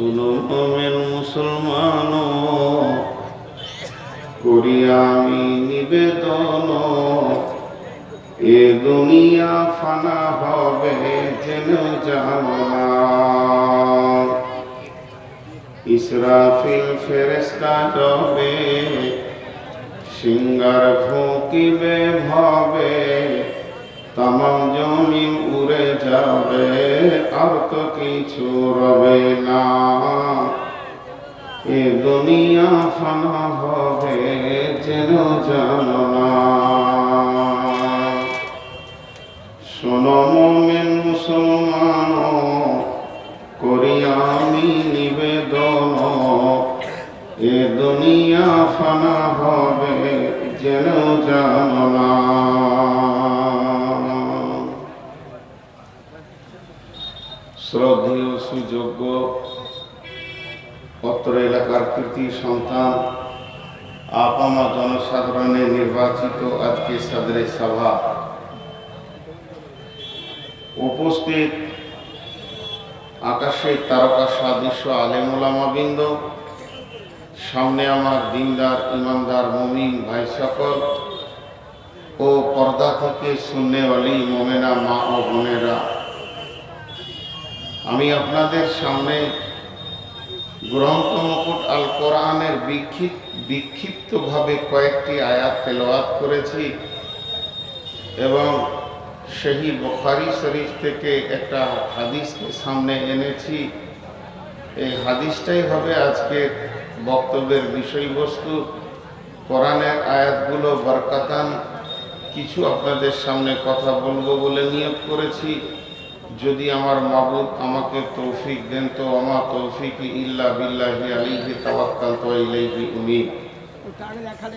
শুনো মোমেন মুসলমান করি আমি নিবেদন এ দুনিয়া ফানা হবে যেন জানো ইসরাফিল ফেরেস্তা যাবে সিঙ্গার ফুকিবে ভাবে তামাম জমিন উড়ে যাবে। আর তো কিছু রবে না এ দুনিয়া ফানা হবে যেন জানো না। শোনো মোমেন মুসলমান করি আমি নিবেদন। এ দুনিয়া ফানা হবে যেন জানো না। শ্রদ্ধেয় সুযোগ্য অত্র এলাকার কৃতি সন্তান, আপামা জনসাধারণের নির্বাচিত আজকে সাদরে সভা। উপস্থিত আকাশে তারকা সাদৃশ্য আলেমুলামাবৃন্দ সামনে আমার দিনদার, ইমানদার, মমিন ভাই সকল, ও পর্দা থেকে শূন্যওয়ালি মোমেনা মা ও বোনেরা। আমি আপনাদের সামনে গ্রন্থ মুকুট আল কোরআনের বিক্ষিপ, বিক্ষিপ্তভাবে কয়েকটি আয়াত তেলাওয়াত করেছি এবং সেই বখারি শরীফ থেকে একটা হাদিসকে সামনে এনেছি। এই হাদিসটাই হবে আজকের বক্তব্যের বিষয়বস্তু। কোরআনের আয়াতগুলো বরকাতান, কিছু আপনাদের সামনে কথা বলব বলে নিয়োগ করেছি। যদি আমার মাবুদ আমাকে তৌফিক দেন, তো আমার তৌফিক ইল্লা বিল্লাহি আলাইহি তাওয়াক্কাল তো ইলাইহি লেখা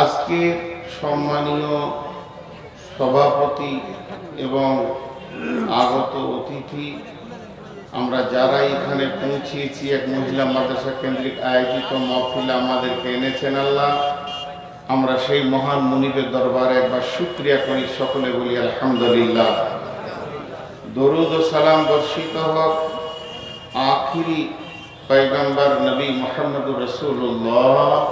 আজকে সম্মানীয় সভাপতি এবং আগত অতিথি, আমরা যারা এখানে পৌঁছিয়েছি, এক মহিলা মাদ্রাসা কেন্দ্রিক আয়োজিত মহফিলে আমাদেরকে এনেছেন আল্লাহ। আমরা সেই মহান মুনিবের দরবারে একবার শুক্রিয়া করি, সকলে বলি আলহামদুলিল্লাহ। درود و سلام برشیت حق آخری پیغمبر نبی محمد رسول اللہ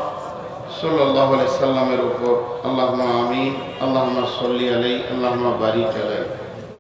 صلی اللہ علیہ وسلم اوپر اللہم آمین، اللہم صلی علیہ، اللہم باریک علیہ۔